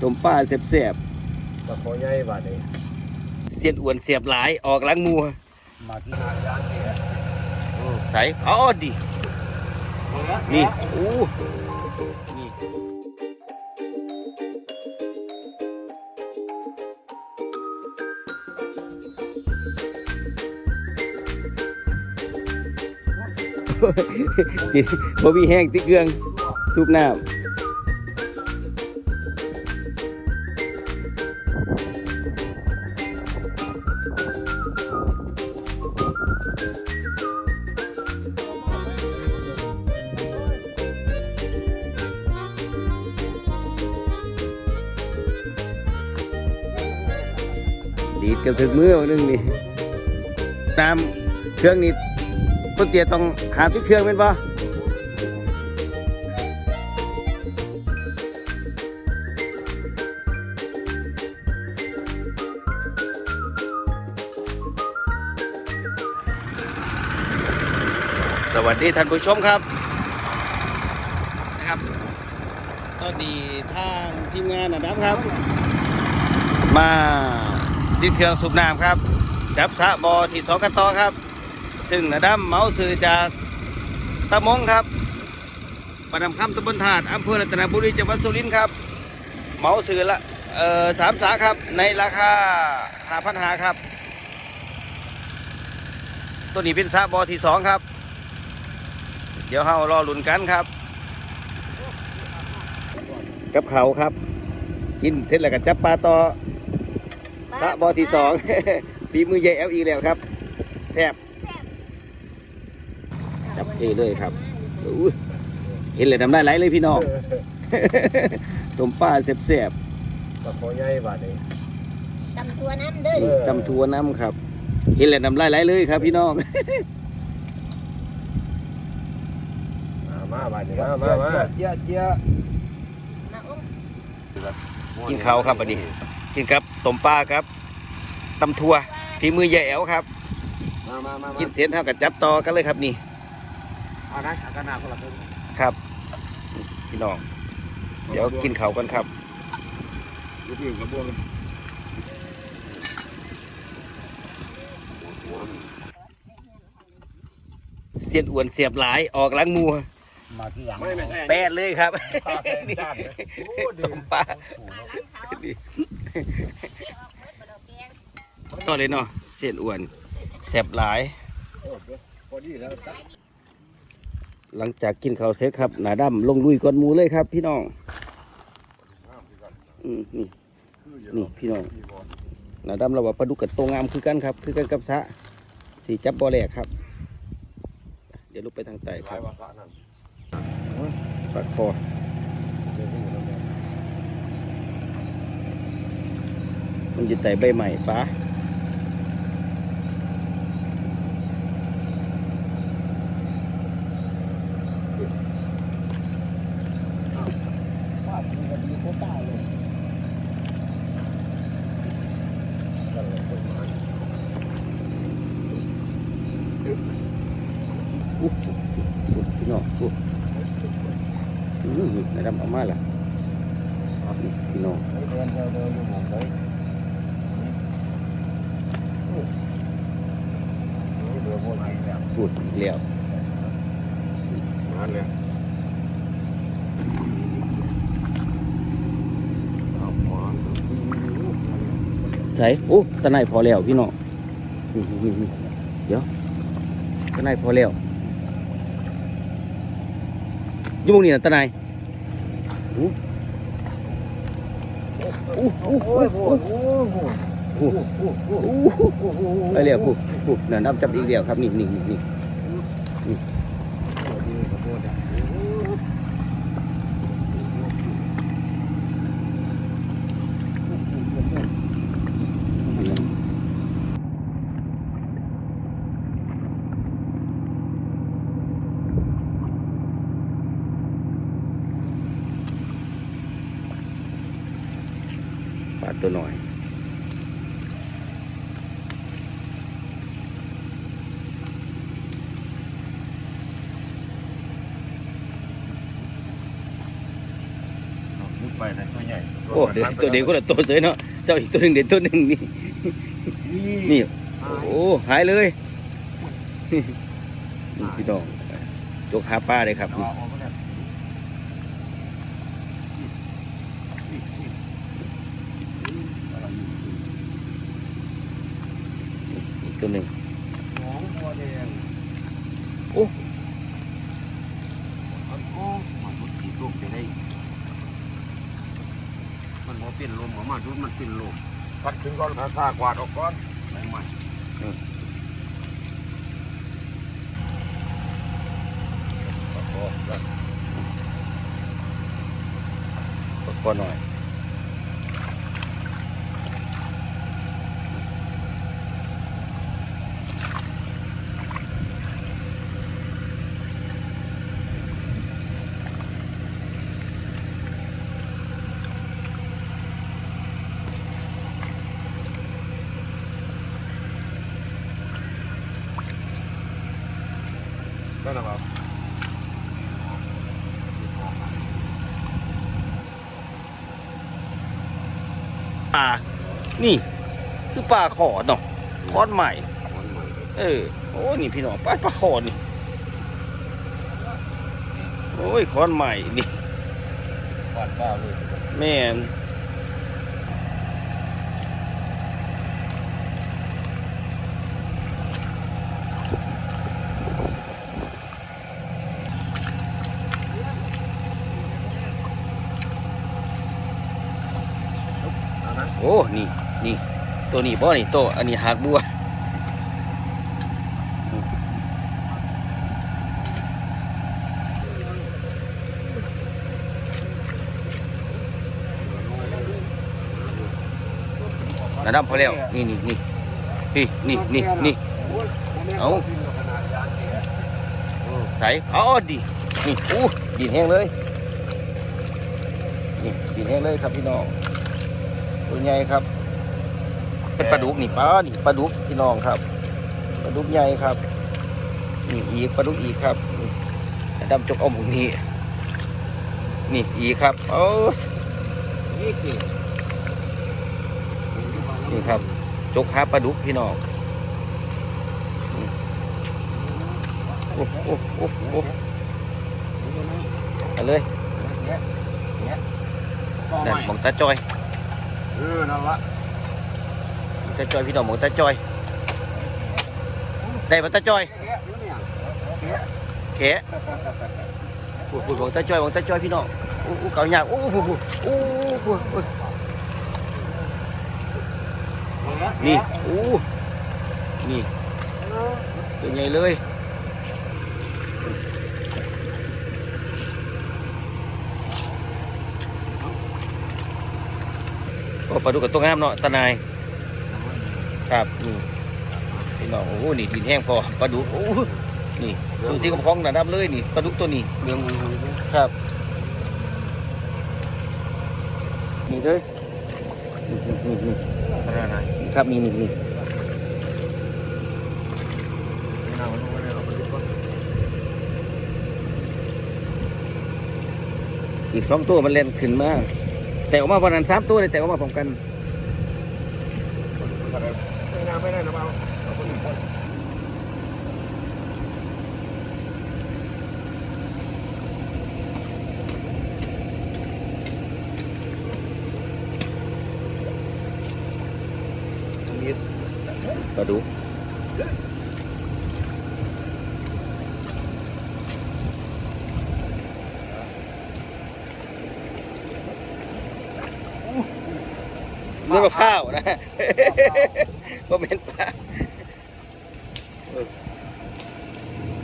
ต้มปลาแซ่บตะโคใหญ่บาดนี้ๆเสียนอ้วนเสียบหลายออกหลังมัวมาที่หายางนี่แหละใส่อ๋อดินี่โอ้นี่นี่บ่มีแห้งติเครื่อง ซุปน้ำ ดีดกันถึงมือวันนึงนี่น้ำเครื่องนี้ต้นเตียต้องหาที่เครื่องเป็นปะ สวัสดีท่านผู้ชมครับนะครับตอนนี้ทางทีมงานนะครับครับ มาดิดเครื่องสูบน้ำครับ จับสะบอที่สองกันต่อครับ ซึ่งนะดัมเมาสื่อจากตะมงครับประดำคำตำบลถาดอำเภอรัตนบุรีจังหวัดสุรินทร์ครับ เมาสื่อละเอ่อสามสาครับในราคาหาพันหาครับ ตัวนี้เป็นสะบอที่สองครับ เดี๋ยวเรารอลุ้นกันครับ กับเขาครับ กินเสร็จแล้วก็จับปลาต่อสระบอที่สองฝีมือใหญ่เอลอีกแล้วครับแซ่บจับเอเลยครับอู้ยเห็นเลยน้ำลายไหลเลยพี่น้องต้มปลาแซ่บตะโคใหญ่บาดนี้ตำตัวน้ำเด้อเออๆตำทัวน้ำครับ เห็นเลยน้ำลายไหลเลยครับพี่น้อง มามาบาดนี้มามามาเจี๊ยเจี๊ยมาอุ้มกินข้าวครับบัดนี้ กินครับต้มปลาครับตำทัวฝีมือใหญ่แอลครับมามามากินเสร็จเท่ากับจับต่อกันเลยครับนี่เอานะเอากระนาคนละครึ่งครับพี่น้อง เดี๋ยวกินข้าวกันครับอยู่ที่กระบวงเสียนอ้วนเสียบหลายออกหลังมัว มาที่หลังไม่ไม่ใช่แปดเลยครับนี่โอ้ดีต้มปลามาล้างเขานี่ออกเบิดบ่ดอกแกงต่อเลยเนาะเสียนอ้วนเสียบหลายพอดีแล้วหลังจากกินข้าวเสร็จครับหนาดำลงลุยก้อนหมูเลยครับ พี่น้องอืมนี่นี่พี่น้องหนาดำเราว่าปลาดุกกับโตงามคือกันครับ คือกันกับสะที่จับบ่อแหลกครับ เดี๋ยวลุกไปทางใต้คหลารัยบวาระนั่น ปากคอมันจะไต่ใบใหม่ป้าว่ามันก็ดีโคตรเลยอุ๊บอุ๊บพี่น้อง อุ๊บอืมหนาดำเอามาละนี่พี่น้อง เดินเดินเดินอยู่หมองเลยเดือดโมไหนเนี่ย พูดอีกแล้ว นั่นเลยเอาหมอน ใส่โอ้ตะไนพอแล้วพี่น้องนี่นี่นี่เดี๋ยวตะไนพอแล้วอยุ่งนี่นะตะไน ไปแล้วปุ๊บปุ๊บนั่นนับจับอีกเดียวครับ นี่นี่นี่นี่ ปลา ตัวหน่อยมุดไปนะตัวใหญ่โอ้เดี๋ยวตัวเดียวก็ละตัวเสยเนาะเจ้าอีกตัวหนึ่งเด็ดตัวหนึ่งนี่นี่ โอ้หายเลยนี่พี่น้องจกหาป้าเลยครับนี่อีก ตัวหนึ่งของบัวแดงโอ้อันโอ้มาทุกทีลูกจะได้มันพอเป็นลมออกมาทุกมันเป็นลมพัดขึ้นก่อนหาซากวาดออกก่อนแรงมันก่อนหน่อย ป่า นี่ คือป่าขอดเนาะขอนใหม่ เออ โอ้นี่พี่น้องปลาปลาขอนนี่ โอ้ยขอนใหม่นี่วาดเปล่าเลยแม่ โอ้นี่นี่ตัวนี้บ่นี่ตัวอันนี้หักบัวระดับพอแล้วนี่นี่นี่นี่นี่นี่นี่เอาใส่เอาดินี่อู้ดินแห้งเลยนี่ดินแห้งเลยครับพี่น้อง ตัวใหญ่ครับเป็นปลาดุกนี่ปลานี่ปลาดุกพี่น้องครับปลาดุกใหญ่ครับนี่อีกปลาดุกอีกครับดับจกอาหมูนี่นี่อีกครับโอ้นี่คือนี่ครับ จกหาปลาดุกพี่น้องโอ้โอ้โอ้โอ้เอาเลยนั่นมองตาจอย เออนั่นละหมองตาจอยพี่น้องหมองตาจอยได้ปะตาจอยแขะพูดพูดหมองตาจอยหมองตาจอยพี่น้องอู้อู้เก่าหยากอู้พูดพูดอู้พูดพูดนี่อู้นี่ตัวใหญ่เลยโอ้ปลาดุกกับตัวงามเนาะตานาย ครับนี่พี่น้องโอ้โหนี่ดินแห้งพอปลาดุกโอ้โหนี่สูสีกับของหนาดำเลยนี่ปลาดุกตัวนี้เรื่องครับนี่เลยนี่นี่นี่ครับนี่นี่นี่ไม่น่ามันต้องไปเอาไปดูก่อนอีกสองตัวมันเล่นขึ้นมา แต่ออกมาวันนั้นสามตัวเลยแต่ออกมาพร้อมกันไม่น่าไม่ได้นะเปล่าเอาไปดูก่อนปลาดุก เรื่องมะพร้าวนะว่าเป็นปลา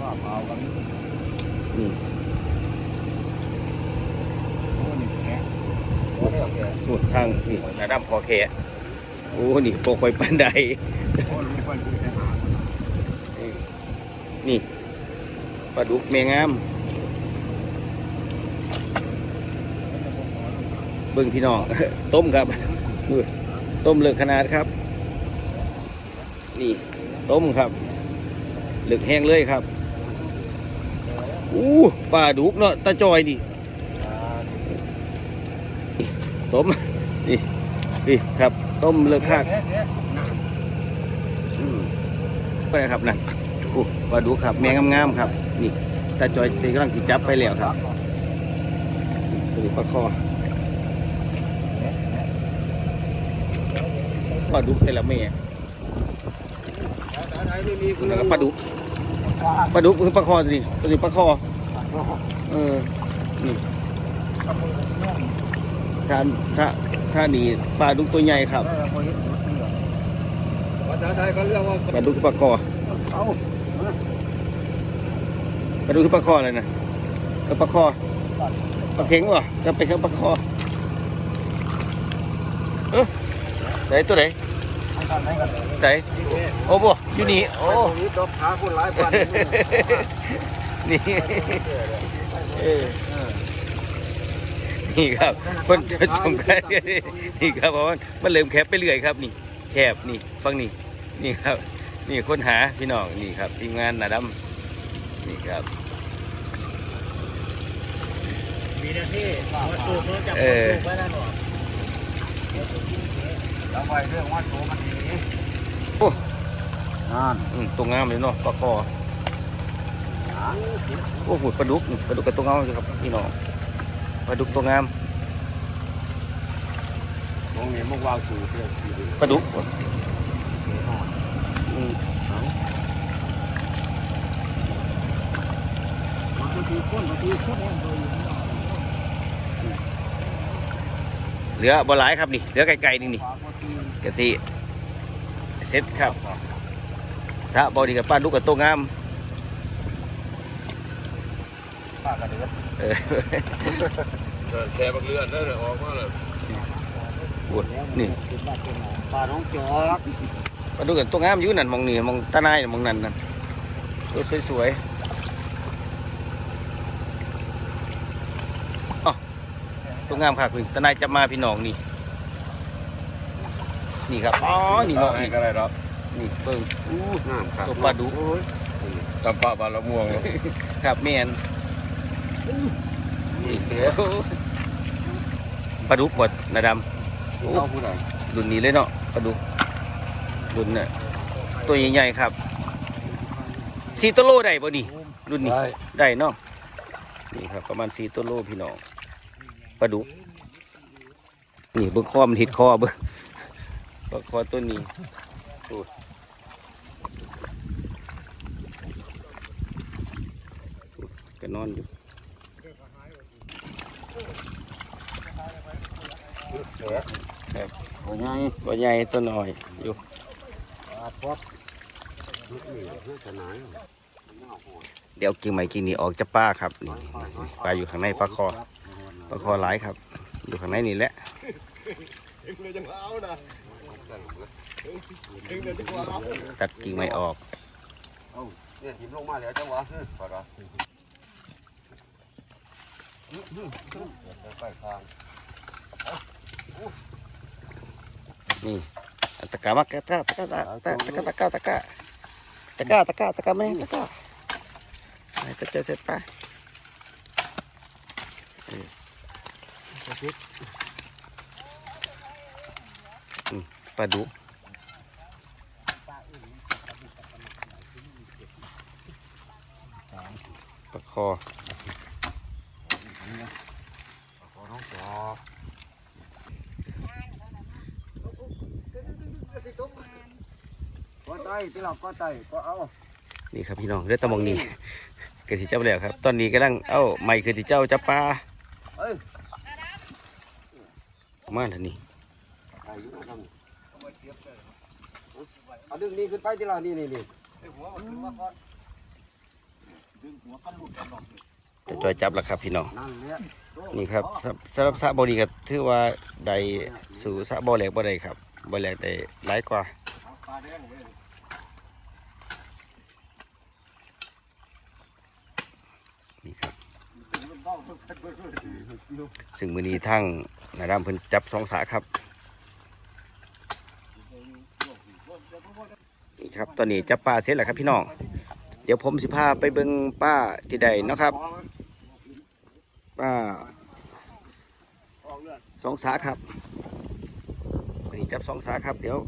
ว่าเปล่ากันนี่โอ้นี่แกะโอ้เนี่ยแกะนู่นทางนี่ระดับพอแค่โอ้นี่โปกไปปันไดโอ้ลูกมันคือแค่หานี่ปลาดุกแมงงาม เบิ่งพี่น้อง ต้มครับดู ต้มเลือกขนาดครับ นี่ต้มครับเลือกแห้งเลยครับอู้ปลาดุกเนาะตาจอยดิต้มนี่นี่ครับ ต้มเลิกคากอืมก็ได้ครับนั่นโอ้ปลาดุกครับแมงงามๆครับ นี่ตาจอยตีกำลังสิจับไปแล้วครับตัวนี้ปลาคอ ปลาดุกแต่ละแม่ไทยไม่มีแล้วก็ปลาดุกปลาดุกคือปลาคอตัวนี้ตัวนี้ปลาคอเออนี่ชาชาชานีปลาดุกตัวใหญ่ครับภาษาไทยเขาเรียกว่าปลาดุกคือปลาคอเอาปลาดุกคือปลาคออะไรนะก็ปลาคอปลาเข็งวะจะไปคือปลาคอเออ ไหนตัวไหนไหนโอ้โหอยู่นี่โอ้โอ้นี้ตบขาคนหลายพันนี่เออนี่ครับคนจะชมกันนี่ครับเพราะว่ามันเริ่มแคบไปเรื่อยครับ นี่แคบนี่ฟังนี่นี่ครับ นี่ค้นหาพี่น้องนี่ครับทีมงานนาดำนี่ครับมีหน้าที่มาสูบรถจับเออสูบไว้นั่นหรอ แล้วไปเรื่องว่าตัวมันดีโอ้นั่นอืมตัวงามเลยเนาะปลาคอโอ้โหปลาดุกนี่ปลาดุกกับตัวงามเลยครับพี่น้องปลาดุกตัวงามตรงนี้มุกวางสูตรเลยปลาดุกอืมมันก็คือคนมันคือคนเหลือบ่หลายครับนี่เหลือไกลๆนี่นี่ กะสิเซ็ตครับสะบอดีกับปลาดุกกับตัวงามปากกระเดือดเออแค่บักเลือดแล้วออกมาเลยโอ้นี่ปลาน้องจอกปลาดุกกับตัวงามอยู่นั่นมองนี่มองตาหนายมองนั่นนั่นตัวสวยๆอ๋อตัวงามค่ะคุณตาหนายจะมาพี่น้องนี่ นี่ครับอ๋อนี่เนาะนี่ก็ได้ครับนี่เบิ่งอู้น้ำครับตัวปลาดุกสัมปะปลาละม่วงครับแมนนี่เดี๋ยวปลาดุกบดนาดำเขาผู้ใดรุ่นนี้เลยเนาะปลาดุกรุ่นน่ะตัวใหญ่ๆครับสีตัวโลได้บ่นี่รุ่นนี้ได้ได้เนาะนี่ครับประมาณสีตัวโลพี่น้องปลาดุกนี่เบิ่งคอมันหิดคอเบิ่ง ปลาคอตัวนี้โอ้ยก็นอนอยู่โอ้ยไงตัวใหญ่ตัวน้อยอยู่เดี๋ยวกิ่งไม้กิ่งนี้ออกจากป้าครับนี่ปลาอยู่ข้างในปลาคอปลาคอหลายครับ อยู่ข้างในนี่แหละ ตัดกิ่งไม้ออกเนี่ยหิมลงมาแล้วจังหวะปลาไปทางนี่ตะกร้ามากตะกร้าตะกร้าตะกร้าตะกร้าตะกร้าตะกร้าตะกร้าตะกร้าไม่ตะกร้าไอ้ตะเจอเสร็จไปเอออืมป ลาดุกปลาคอขอน้องจอกก็ได้ที่เราก็ได้ก็เอา นี่ครับพี่น้องเรือตะมองนี่กสิเจ้าแล้วครับ ตอนนี้กำลัง เอ้าไม่คือสิเจ้าจับปลาเอ้ยมาแล้วนี่ ได้อยู่นะครับเอา ดึงนี่ขึ้นไปที่เรานี่นี่นี่จะจอยจับแล้วครับพี่น้องนั่นแหละนี่ครับสำสำหรับสระบอดีก็ถือว่าได้สู่สระบ่อแหลกบ่ได้ครับบ่อแหลกได้หลายกว่านี่ครับซึ่งมือนี้ทั้งนายรำเพิ่นจับสองสาครับ นี่ครับตอนนี้จับปลาเสร็จแล้วครับพี่น้อง เดี๋ยวผมสิพาไปเบิ่งป้าที่ใดนะครับป้าสองสาครับจับสองสาครับ เดี๋ยว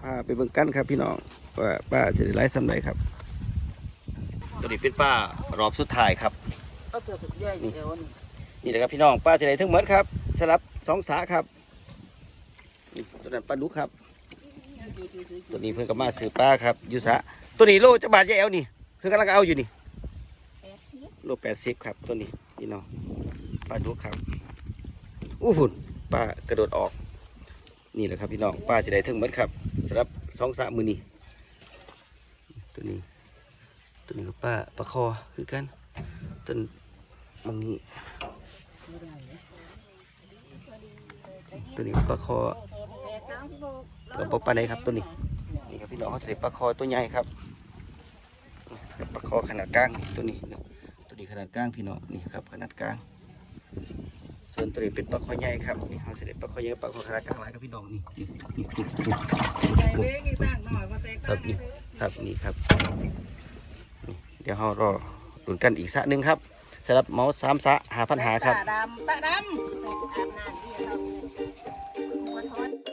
พาไปเบิ่งกันครับพี่น้องว่าป้าจะได้ไล่สำไรครับตัวนี้เป็นป้ารอบสุดท้ายครับนี้นี่แหละครับพี่น้องป้าจะได้ทั้งหมดครับสลับสองสาครับนี่ตัวนั้นปลาดุกครับ ตัวนี้เพื่อนก็มาซื้อปลาครับอยูสะตัวนี้โลจะบาทแย่เอานี่เพื่อนกำลังเอาอยู่นี่โลแปดสิบครับตัวนี้พี่น้องปลาดุกครับอู้หุ่นปลากระโดดออก นี่แหละครับพี่น้องป้าจะได้ทั้งหมดครับสำหรับสองสามมือนี้ตัวนี้ ตัวนี้ก็ป้าปลาคอคือกันต้นบางนี้ตัวนี้ปลาคอ กับปลาไหนครับตัวนี้นี่ครับพี่น้องเขาจะได้ปลาคอตัวใหญ่ครับปลาคอขนาดกลางตัวนี้ตัวนี้ขนาดกลางพี่น้องนี่ครับขนาดกลาง ส่วนตัวนี้เป็นปลาคอใหญ่ครับนี่เขาจะได้ปลาคอใหญ่ปลาคอขนาดกลางหลายครับพี่น้องนี่นี่นี่ครับนี่ครับนี่ครับ เดี๋ยวเรารอลุ้นกันอีกสระหนึ่งครับสำหรับเมาส์สามสระหาปัญหาครับตาดำตาดำ